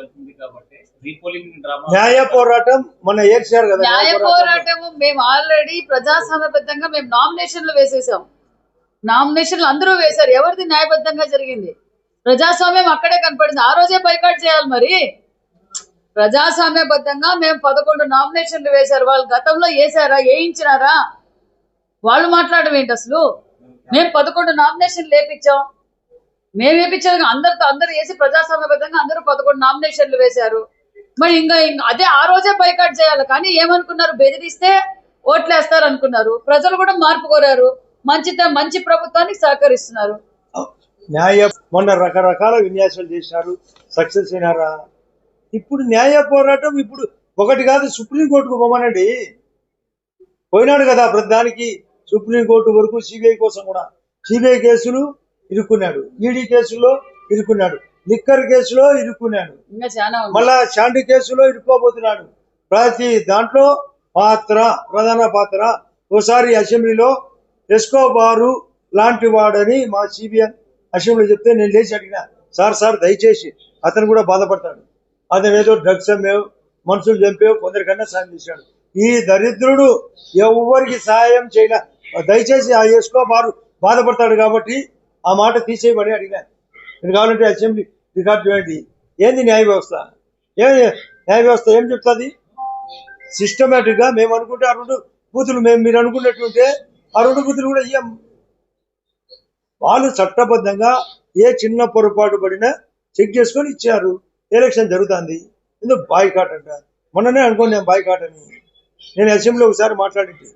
వెళ్తుంది కాబట్టి repolling drama న్యాయ పోరాటం మన ఏర్చారు కదా న్యాయ పోరాటం. మేము ఆల్రెడీ ప్రజాస్వామ్యబద్ధంగా మేము నామినేషన్లు వేసేసాం నామినేషన్లు అందరూ వేశారు. ఎవరిది న్యాయబద్ధంగా జరిగింది? ప్రజాస్వామ్యం అక్కడే కనపడింది. ఆ రోజే బైకాట్ చేయాలి మరి. ప్రజాస్వామ్యబద్ధంగా మేము పదకొండు నామినేషన్లు వేశారు. వాళ్ళు గతంలో వేసారా వేయించినారా? వాళ్ళు మాట్లాడడం ఏంటి అసలు? మేము పదకొండు నామినేషన్లు లేపించాం మేము వేపించాం అందరితో అందరు వేసి ప్రజాస్వామ్యబద్ధంగా అందరూ పదకొండు నామినేషన్లు వేశారు. మరి ఇంకా అదే ఆ రోజే బైకాట్ చేయాలి. కానీ ఏమనుకున్నారు? బెదిరిస్తే ఓట్లేస్తారు అనుకున్నారు ప్రజలు కూడా మార్పు కోరారు. మంచి మంచి ప్రభుత్వానికి సహకరిస్తున్నారు. న్యాయ మొన్న రకరకాల విన్యాసాలు చేసినారు సక్సెస్ అయినారా? ఇప్పుడు న్యాయ పోరాటం ఇప్పుడు ఒకటి కాదు సుప్రీంకోర్టుకు పోమనండి. పోయినాడు కదా ప్రతిదానికి సుప్రీంకోర్టు వరకు సిబిఐ కోసం కూడా. సిబిఐ కేసులు ఇరుక్కున్నాడు. ఈడీ కేసులో ఇరుక్కున్నాడు. లిక్కర్ కేసులో ఇరుక్కున్నాడు. మళ్ళా శాంతి కేసులో ఇరుక్కోబోతున్నాడు ప్రతి దాంట్లో పాత్ర ప్రధాన పాత్ర. ఓసారి అసెంబ్లీలో ఎస్కోబారు లాంటి వాడని మా సిబిఎన్ అసెంబ్లీలో చెప్తే నేను లేచి అడిగిన సార్ సార్ దయచేసి అతను కూడా బాధపడతాడు. అతను ఏదో డ్రగ్స్ అమ్మేవు మనుషులు చంపేవు కొందరికన్నా సాయం చేశాడు. ఈ దరిద్రుడు ఎవరికి సహాయం చేయలే. దయచేసి ఆ ఎస్కోబారు బాధపడతాడు కాబట్టి ఆ మాట తీసేయమని అడిగాను. నేను కావాలంటే అసెంబ్లీ రికార్డు చేయండి ఏంది న్యాయ వ్యవస్థ? ఏ న్యాయ వ్యవస్థ? ఏం చెప్తుంది? సిస్టమేటిక్గా మేము అనుకుంటే ఆ రెండు బూతులు మేము మీరు అనుకున్నట్టుంటే ఆ రెండు బూతులు కూడా ఇయ్యం. వాళ్ళు చట్టబద్ధంగా ఏ చిన్న పొరపాటు పడినా చెక్ చేసుకొని ఇచ్చారు. ఎలక్షన్ జరుగుతుంది. ఎందుకు బాయ్కాట్ అంట మొన్ననే అనుకోండి నేను బాయ్కాట్ అని. నేను అసెంబ్లీ ఒకసారి మాట్లాడింది